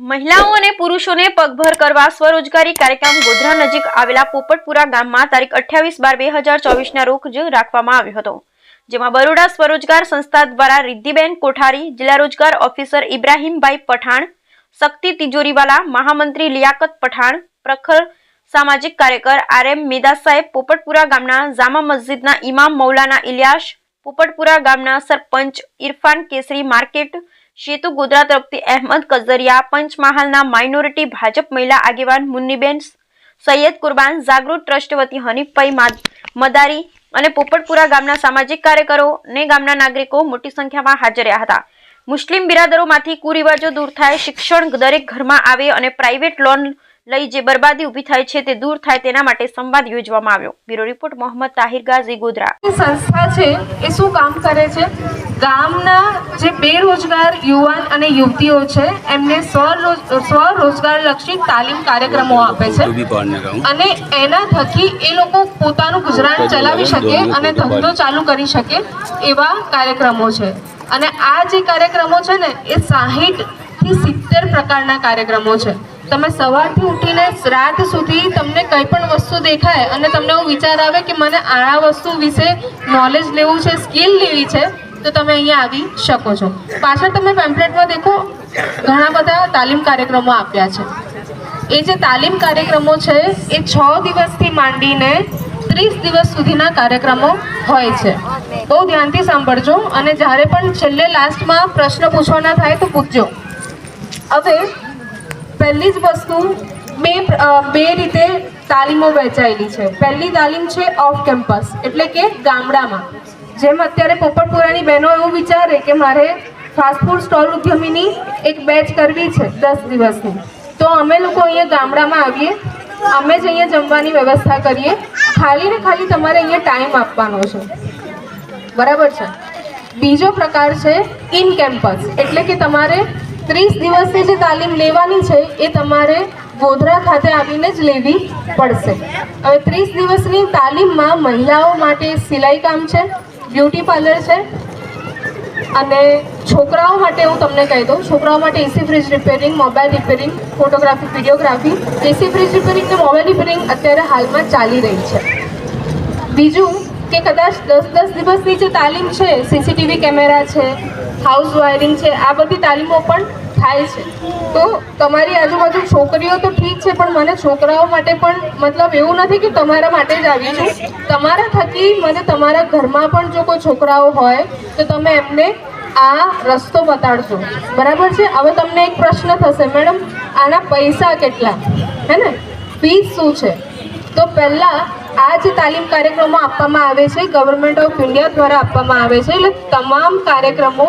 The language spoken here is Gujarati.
મહિલાઓ અને પુરુષોને પગભર કરવા સ્વરોજગારી કાર્યક્રમ ગોધરા નજીક આવેલા પોપટપુરા ગામમાં તારીખ અઠ્યાવીસ બાર બે હજાર ચોવીસના રોજ રાખવામાં આવ્યો હતો, જેમાં બરોડા સ્વરોજગાર સંસ્થા દ્વારા રિદ્ધિબેન કોઠારી, જિલ્લા રોજગાર ઓફિસર ઇબ્રાહીમભાઈ પઠાણ, શક્તિ તિજોરીવાલા, મહામંત્રી લિયાકત પઠાણ, પ્રખર સામાજિક કાર્યકર આર એમ મેદા સાહેબ, પોપટપુરા ગામના જામા મસ્જિદના ઇમામ મૌલાના ઇલિયાસ, પોપટપુરા ગામના સરપંચ ઇરફાન કેસરી માર્કેટ શેતુ ગોધરા તરફથી અહેમદ કઝરિયા, પંચમહાલના માઇનોરિટી ભાજપ મહિલા આગેવાન મુન્નીબેન સૈયદ કુરબાન, જાગૃત ટ્રસ્ટ વતી હનીફભાઈ માદ- મદારી અને પોપટપુરા ગામના સામાજિક કાર્યકરો અને ગામના નાગરિકો મોટી સંખ્યામાં હાજર રહ્યા હતા. મુસ્લિમ બિરાદરોમાંથી કુરિવાજો દૂર થાય, શિક્ષણ દરેક ઘરમાં આવે અને પ્રાઇવેટ લોન લઈ જે બરબાદી ઊભી થાય છે તે દૂર થાય તેના માટે સંવાદ યોજવામાં આવ્યો. Bureau report Mohammad Tahir Ghazi Godhra. સંસ્થા છે એ શું કામ કરે છે? ગામના જે બેરોજગાર યુવાન અને યુવતીઓ છે એમને સ્વરોજગાર લક્ષી તાલીમ કાર્યક્રમો આપે છે. અને એના થકી એ લોકો પોતાનું ગુજરાન ચલાવી શકે અને ધંધો ચાલુ કરી શકે એવા કાર્યક્રમો છે. અને આ જે કાર્યક્રમો છે ને એ સાહીઠથી સિત્તેર પ્રકારના કાર્યક્રમો છે. તમે સવારથી ઉઠીને રાત સુધી તમને કંઈ પણ વસ્તુ દેખાય અને તમને એવું વિચાર આવે કે મને આ વસ્તુ વિશે નોલેજ લેવું છે સ્કિલ લેવી છે, તો તમે અહીંયા આવી શકો છો. પાછળ તમે પેમ્પલેટમાં દેખો, ઘણા બધા તાલીમ કાર્યક્રમો આપ્યા છે. એ જે તાલીમ કાર્યક્રમો છે, એ છ દિવસથી માંડીને ત્રીસ દિવસ સુધીના કાર્યક્રમો હોય છે. બહુ ધ્યાનથી સાંભળજો અને જ્યારે પણ છેલ્લે લાસ્ટમાં પ્રશ્ન પૂછવાના થાય તો પૂછજો. હવે પહેલી જ વસ્તુ બે બે રીતે તાલીમો વહેંચાયેલી છે. પહેલી તાલીમ છે ઓફ કેમ્પસ એટલે કે ગામડામાં. જેમ અત્યારે પોપટપુરાની બહેનો એવું વિચારે કે મારે ફાસ્ટફૂડ સ્ટોલ ઉદ્યમીની એક બેચ કરવી છે દસ દિવસની. તો અમે લોકો અહીંયા ગામડામાં આવીએ, અમે જ અહીંયા જમવાની વ્યવસ્થા કરીએ. ખાલી ને ખાલી તમારે અહીંયા ટાઈમ આપવાનો છે. બરાબર છે? બીજો પ્રકાર છે ઇન કેમ્પસ એટલે કે તમારે ત્રીસ દિવસની જે તાલીમ લેવાની છે, એ તમારે ગોધરા ખાતે આવીને જ લેવી પડશે. હવે ત્રીસ દિવસની તાલીમમાં મહિલાઓ માટે સિલાઈ કામ છે, બ્યુટી પાર્લર છે, અને છોકરાઓ માટે હું તમને કહી દઉં, છોકરાઓ માટે AC fridge repairing mobile repairing photography videography AC fridge repairing અને મોબાઈલ રિપેરિંગ અત્યારે હાલમાં ચાલી રહી છે. બીજું કે કદાચ દસ દસ દિવસની જે તાલીમ છે સીસીટીવી કેમેરા છે હાઉસ વાયરિંગ છે, આ બધી તાલીમો પણ થાય છે. તો તમારી આજુબાજુ છોકરીઓ તો ઠીક છે, પણ મને છોકરાઓ માટે પણ મતલબ એવું નથી કે તમારા માટે જ આવી છું. તમારા થકી મને તમારા ઘરમાં પણ જો કોઈ છોકરાઓ હોય, તો તમે એમને આ રસ્તો બતાડજો બરાબર છે? હવે તમને એક પ્રશ્ન થશે, મેડમ, આના પૈસા કેટલા? હે ને? ફીસ શું છે? તો પહેલાં આ જે તાલીમ કાર્યક્રમો આપવામાં આવે છે ગવર્મેન્ટ ઓફ ઇન્ડિયા દ્વારા આપવામાં આવે છે, એટલે તમામ કાર્યક્રમો